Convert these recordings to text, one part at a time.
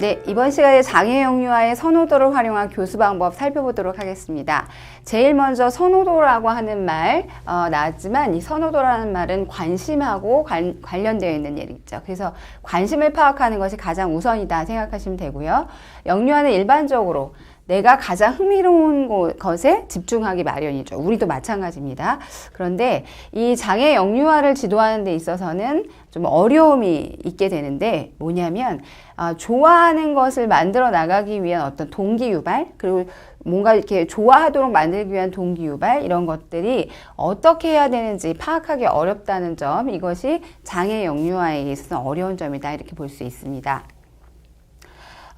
네, 이번 시간에 장애 영유아의 선호도를 활용한 교수 방법 살펴보도록 하겠습니다. 제일 먼저 선호도라고 하는 말 어, 나왔지만 이 선호도라는 말은 관심하고 관, 관련되어 있는 얘기죠. 그래서 관심을 파악하는 것이 가장 우선이다 생각하시면 되고요. 영유아는 일반적으로 내가 가장 흥미로운 곳- 것에 집중하기 마련이죠. 우리도 마찬가지입니다. 그런데 이 장애 영유아를 지도하는 데 있어서는 좀 어려움이 있게 되는데 뭐냐면 아, 좋아하는 것을 만들어 나가기 위한 어떤 동기 유발 그리고 뭔가 이렇게 좋아하도록 만들기 위한 동기 유발 이런 것들이 어떻게 해야 되는지 파악하기 어렵다는 점 이것이 장애 영유아에 있어서 어려운 점이다 이렇게 볼 수 있습니다.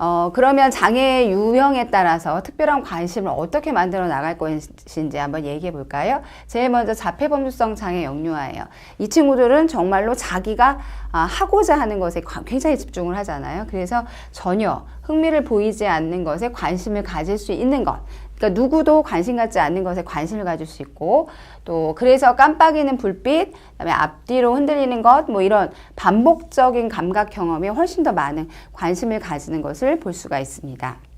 어, 그러면 장애 유형에 따라서 특별한 관심을 어떻게 만들어 나갈 것인지 한번 얘기해 볼까요? 제일 먼저 자폐범주성 장애 영유아예요. 이 친구들은 정말로 자기가 아, 하고자 하는 것에 과- 굉장히 집중을 하잖아요. 그래서 전혀 흥미를 보이지 않는 것에 관심을 가질 수 있는 것. 그러니까 누구도 관심 갖지 않는 것에 관심을 가질 수 있고 또 그래서 깜빡이는 불빛, 그다음에 앞뒤로 흔들리는 것, 뭐 이런 반복적인 감각 경험에 훨씬 더 많은 관심을 가지는 것을 볼 수가 있습니다.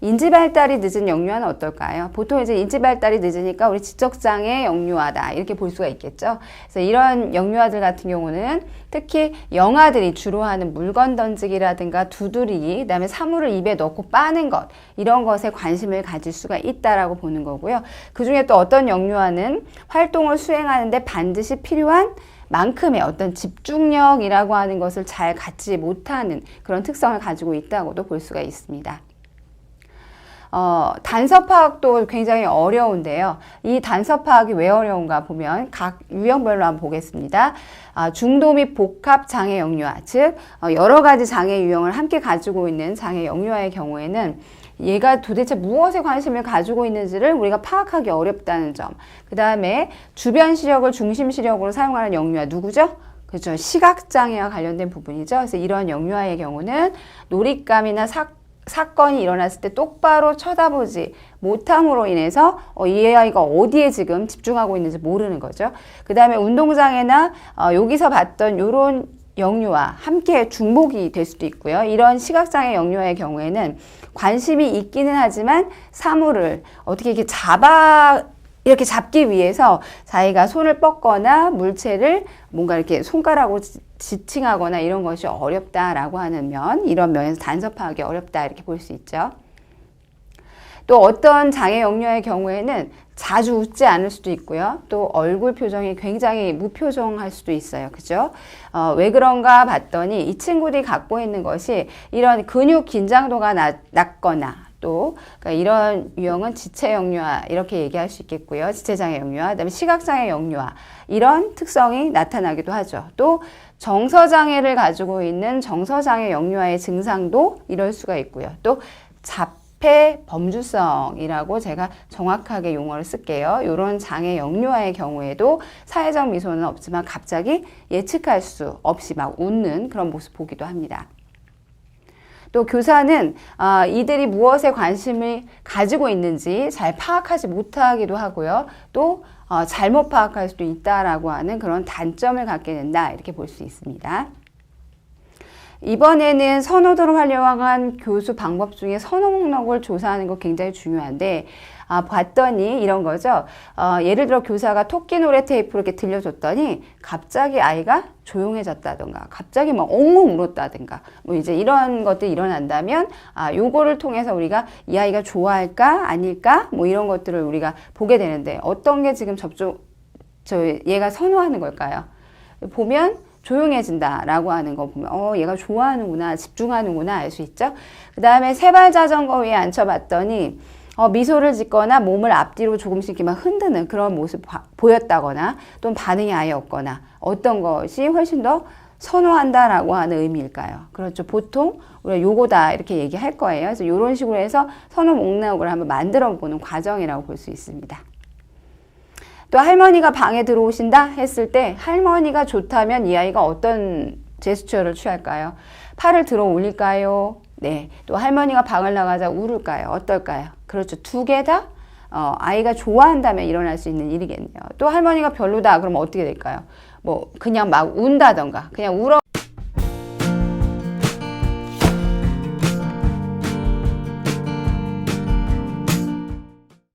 인지 발달이 늦은 영유아는 어떨까요? 보통 이제 인지 발달이 늦으니까 우리 지적 장애 영유아다 이렇게 볼 수가 있겠죠. 그래서 이런 영유아들 같은 경우는 특히 영아들이 주로 하는 물건 던지기라든가 두드리기, 그다음에 사물을 입에 넣고 빠는 것 이런 것에 관심을 가질 수가 있다라고 보는 거고요. 그 중에 또 어떤 영유아는 활동을 수행하는데 반드시 필요한 만큼의 어떤 집중력이라고 하는 것을 잘 갖지 못하는 그런 특성을 가지고 있다고도 볼 수가 있습니다. 어, 단서 파악도 굉장히 어려운데요. 이 단서 파악이 왜 어려운가 보면 각 유형별로 한번 보겠습니다. 아, 중도 및 복합 장애 영유아, 즉 어, 여러 가지 장애 유형을 함께 가지고 있는 장애 영유아의 경우에는 얘가 도대체 무엇에 관심을 가지고 있는지를 우리가 파악하기 어렵다는 점. 그 다음에 주변 시력을 중심 시력으로 사용하는 영유아 누구죠? 그렇죠. 시각장애와 관련된 부분이죠. 그래서 이런 영유아의 경우는 놀잇감이나 사, 사건이 일어났을 때 똑바로 쳐다보지 못함으로 인해서 어, 이 아이가 어디에 지금 집중하고 있는지 모르는 거죠. 그 다음에 운동장애나 어, 여기서 봤던 요런 영유아 함께 중복이 될 수도 있고요. 이런 시각장애 영유아의 경우에는 관심이 있기는 하지만 사물을 어떻게 이렇게 잡아 이렇게 잡기 위해서 자기가 손을 뻗거나 물체를 뭔가 이렇게 손가락으로 지- 지칭하거나 이런 것이 어렵다라고 하는 면, 이런 면에서 파악이 어렵다 이렇게 볼 수 있죠. 또 어떤 장애 영유아의 경우에는 자주 웃지 않을 수도 있고요. 또 얼굴 표정이 굉장히 무표정할 수도 있어요. 그죠? 어, 왜 그런가 봤더니 이 친구들이 갖고 있는 것이 이런 근육 긴장도가 낮, 낮거나 또 그러니까 이런 유형은 지체 영유아 이렇게 얘기할 수 있겠고요. 지체 장애 영유아, 그다음에 시각 장애 영유아 이런 특성이 나타나기도 하죠. 또 정서 장애를 가지고 있는 정서 장애 영유아의 증상도 이럴 수가 있고요. 또 자폐 범주성이라고 제가 정확하게 용어를 쓸게요. 이런 장애 영유아의 경우에도 사회적 미소는 없지만 갑자기 예측할 수 없이 막 웃는 그런 모습 보기도 합니다. 또 교사는 아, 이들이 무엇에 관심을 가지고 있는지 잘 파악하지 못하기도 하고요. 또 어, 잘못 파악할 수도 있다라고 하는 그런 단점을 갖게 된다 이렇게 볼 수 있습니다. 이번에는 선호도를 활용한 교수 방법 중에 선호 목록을 조사하는 거 굉장히 중요한데 아, 봤더니 이런 거죠. 어, 예를 들어 교사가 토끼 노래 테이프를 이렇게 들려줬더니 갑자기 아이가 조용해졌다든가 갑자기 막 엉엉 울었다든가 뭐 이제 이런 것들이 일어난다면 아, 요거를 통해서 우리가 이 아이가 좋아할까 아닐까 뭐 이런 것들을 우리가 보게 되는데 어떤 게 지금 접촉 저 얘가 선호하는 걸까요? 보면 조용해진다라고 하는 거 보면 어 얘가 좋아하는구나 집중하는구나 알 수 있죠. 그 다음에 세발 자전거 위에 앉혀봤더니 어, 미소를 짓거나 몸을 앞뒤로 조금씩 이렇게 막 흔드는 그런 모습 봐- 보였다거나 또는 반응이 아예 없거나 어떤 것이 훨씬 더 선호한다라고 하는 의미일까요? 그렇죠. 보통 우리가 요거다 이렇게 얘기할 거예요. 그래서 이런 식으로 해서 선호 목록을 한번 만들어 보는 과정이라고 볼 수 있습니다. 또 할머니가 방에 들어오신다 했을 때 할머니가 좋다면 이 아이가 어떤 제스처를 취할까요? 팔을 들어 올릴까요? 네. 또 할머니가 방을 나가자 울을까요? 어떨까요? 그렇죠. 두 개 다 어, 아이가 좋아한다면 일어날 수 있는 일이겠네요. 또 할머니가 별로다 그러면 어떻게 될까요? 뭐 그냥 막 운다던가 그냥 울어